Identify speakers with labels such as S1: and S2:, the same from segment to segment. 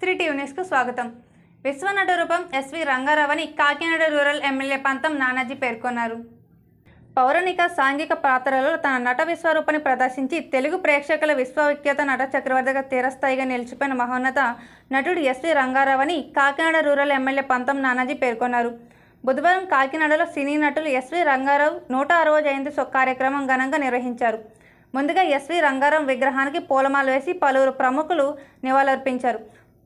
S1: Three TV న్యూస్కు స్వాగతం. విశ్వనట రూపం ఎస్వి రంగారావని కాకినాడ రూరల్ ఎమ్మెల్యే పంతం నానాజీ పేర్కొన్నారు. పౌరాణిక సాంఘిక పాత్రలలో తన నట విశ్వరూపాన్ని ప్రదర్శించి తెలుగు ప్రేక్షకుల విశ్వవిఖ్యాత నట చక్రవర్తిగా తీరస్థాయిగా నిలిచిపోయిన మహోన్నత నటుడు ఎస్వి రంగారావని కాకినాడ రూరల్ ఎమ్మెల్యే పంతం నానాజీ పేర్కొన్నారు. బుధవారం కాకినాడలో సినీ నటులు ఎస్వి రంగారావు నూట అరవై జయంతి కార్యక్రమం ఘనంగా నిర్వహించారు. ముందుగా ఎస్వి రంగారావు విగ్రహానికి పూలమాల వేసి పలువురు ప్రముఖులు నివాళులర్పించారు.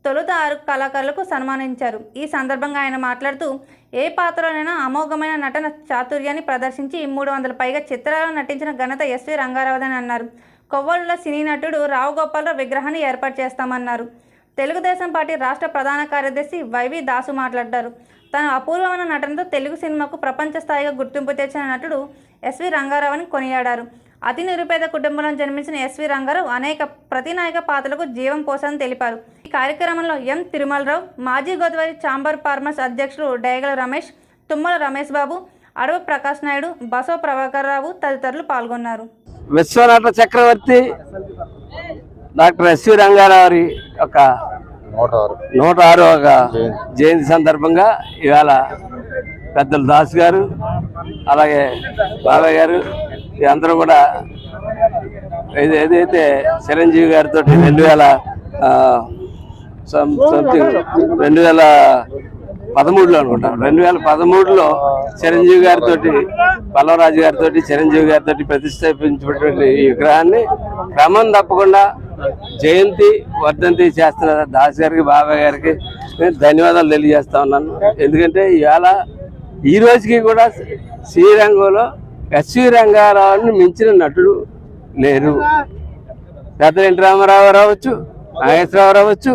S1: తొలుత ఆరు కళాకారులకు సన్మానించారు. ఈ సందర్భంగా ఆయన మాట్లాడుతూ ఏ పాత్రలోనైనా అమోఘమైన నటన చాతుర్యాన్ని ప్రదర్శించి మూడు వందల పైగా చిత్రాలను నటించిన ఘనత ఎస్వి రంగారావుదని అన్నారు. కొవ్వళ్ళ సినీ నటుడు రావు గోపాలరావు విగ్రహాన్ని ఏర్పాటు చేస్తామన్నారు. తెలుగుదేశం పార్టీ రాష్ట్ర ప్రధాన కార్యదర్శి వైవి దాసు మాట్లాడారు. తన అపూర్వమైన నటనతో తెలుగు సినిమాకు ప్రపంచ స్థాయిగా గుర్తింపు తెచ్చిన నటుడు ఎస్వి రంగారావుని కొనియాడారు. అతి నిరుపేద కుటుంబంలో జన్మించిన ఎస్వి రంగారావు అనేక ప్రతినాయక పాత్రలకు జీవం పోసారని తెలిపారు. కార్యక్రమంలో ఎం తిరుమలరావు మాజీ గోదావరి ఛాంబర్ ఫార్మర్స్ అధ్యక్షులు డేగల రమేష్ తుమ్మల రమేష్ బాబు అడవ ప్రకాష్ నాయుడు బసవ ప్రభాకర్ రావు తదితరులు పాల్గొన్నారు.
S2: విశ్వనాథ చక్రవర్తి డాక్టర్ ఎస్వి రంగారావు యొక్క
S3: నూట ఆరు
S2: జయంతి. సందర్భంగా ఇవాళ పెద్దలు దాస్ గారు అలాగే బాబాయ్ గారు ఈ అందరూ కూడా ఏది- ఏదైతే చిరంజీవి గారితో రెండు వేల సంథింగ్ రెండు వేల పదమూడులో అనుకుంటా. రెండు వేల పదమూడులో చిరంజీవి గారితో పల్లవరాజు గారితో చిరంజీవి గారితో ప్రతిష్టాపించినటువంటి ఈ విగ్రహాన్ని క్రమం తప్పకుండా జయంతి వర్ధంతి చేస్తున్న దాస్ గారికి బాబాయ్ గారికి నేను ధన్యవాదాలు తెలియజేస్తా ఉన్నాను. ఎందుకంటే ఇవాళ ఈ రోజుకి కూడా శ్రీరంగంలో ఎస్వి రంగారావుని మించిన నటుడు లేరు. పెద్ద ఎన్టీ రామారావు రావచ్చు నాగేశ్వరరావు రావచ్చు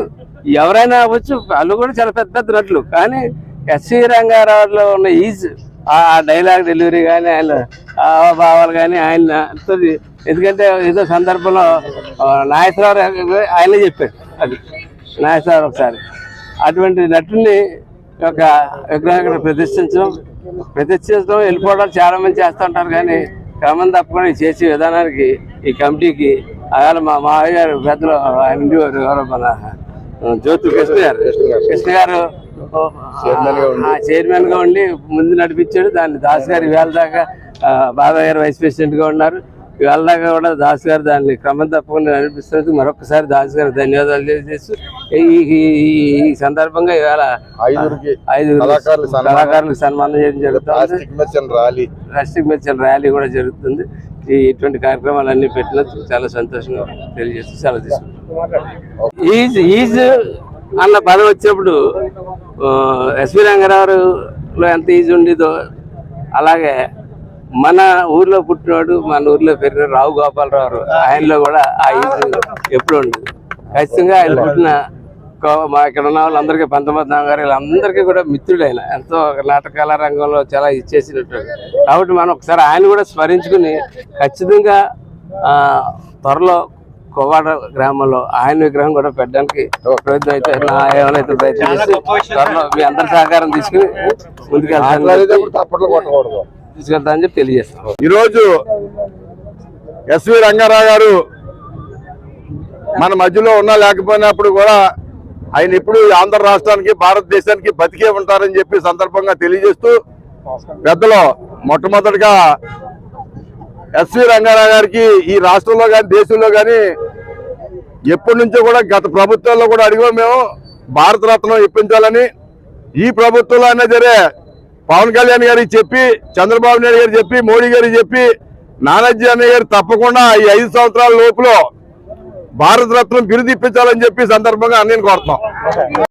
S2: ఎవరైనా అవ్వచ్చు వాళ్ళు కూడా చాలా పెద్ద పెద్ద నటులు. కానీ ఎస్వి రంగారావులో ఉన్న ఈజ్ ఆ డైలాగ్ డెలివరీ కానీ ఆయన భావాలు కానీ ఆయన ఎందుకంటే ఏదో సందర్భంలో ఆ, నాగేశ్వరరావు ఆయనే చెప్పాడు అది. నాగేశ్వరరావు ఒకసారి. అటువంటి నటుని ఒక విగ్రహం ఇక్కడ ప్రదర్శించడం వెళ్ళిపోవడం చాలా మంది చేస్తుంటారు కానీ క్రమం తప్పకుండా చేసే విధానానికి ఈ కమిటీకి అలా మా మావయ్య గారు పెద్దలు ఆయన ఉండేవారు ఎవరో మన జ్యోతి కృష్ణ గారు. కృష్ణ గారు.
S3: చైర్మన్గా ఉండి.
S2: ఆ, చైర్మన్గా ఉండి ముందు నడిపించాడు. దాన్ని దాస్ గారు ఇవాళ దాకా బాబాయ్ గారు వైస్ ప్రెసిడెంట్గా ఉన్నారు. ఇవాళ దాకా కూడా దాస్ గారు దాన్ని క్రమం తప్పకుండా నడిపిస్తున్నందుకు మరొకసారి దాస్ గారు ధన్యవాదాలు తెలియజేస్తూ ఈ సందర్భంగా ఇవాళ
S3: ఐదుగురికి
S2: ఐదు
S3: కళాకారులకు సన్మానం.
S2: చేయడం జరుగుతుంది.
S3: ప్లాస్టిక్ మెచ్చన్ ర్యాలీ.
S2: రాష్ట్రీయ మెచ్చల ర్యాలీ కూడా జరుగుతుంది. ఈ ఇటువంటి కార్యక్రమాలన్నీ పెట్టినందుకు చాలా సంతోషంగా తెలియజేస్తూ సెలవు తీసుకుంటాం ఈజ్ ఈజ్ అన్న పదం వచ్చినప్పుడు ఎస్వి రంగారావులో ఎంత ఈజ్ ఉండేదో అలాగే మన ఊర్లో పుట్టినవాడు మన ఊర్లో పెరిగిన రావు గోపాలరావు ఆయనలో కూడా ఆ ఈజ్ ఎప్పుడు ఉండదు. ఖచ్చితంగా ఆయన పుట్టిన కో- మా ఇక్కడ ఉన్న వాళ్ళందరికీ పంతొమ్మిది గారు వీళ్ళందరికీ కూడా మిత్రుడైన ఎంతో నాటకాల రంగంలో చాలా ఇచ్చేసినట్టు కాబట్టి మనం ఒకసారి ఆయన కూడా స్మరించుకుని ఖచ్చితంగా త్వరలో కోవాడ గ్రామంలో ఆయన విగ్రహం కూడా పెట్టడానికి ప్రయత్నం అయితే నా ఏమైనా ప్రయత్నం మీ అందరి సహకారం తీసుకుని ముందుకెళ్తాను
S3: కొట్టకూడదు.
S2: తీసుకెళ్తానని చెప్పి తెలియజేస్తాను
S3: ఈరోజు ఎస్వి రంగారావు గారు మన మధ్యలో ఉన్నా లేకపోయినప్పుడు కూడా ఆయన ఇప్పుడు ఆంధ్ర రాష్ట్రానికి భారతదేశానికి బతికే ఉంటారని చెప్పి సందర్భంగా తెలియజేస్తూ పెద్దలు మొట్టమొదటిగా ఎస్వి రంగారావు గారికి ఈ రాష్ట్రంలో కానీ దేశంలో కానీ ఎప్పటి నుంచో కూడా గత ప్రభుత్వాల్లో కూడా అడిగాం మేము భారత రత్నం ఇప్పించాలని. ఈ ప్రభుత్వంలో అయినా సరే పవన్ కళ్యాణ్ గారికి చెప్పి చంద్రబాబు నాయుడు గారు చెప్పి మోడీ గారికి చెప్పి నానాజీ అన్నయ్య గారు తప్పకుండా ఈ ఐదు సంవత్సరాల లోపల భారతరత్నం బిరుదిప్పించాలని ఇప్పించాలని చెప్పి సందర్భంగా అన్నీ కోరుతున్నాం.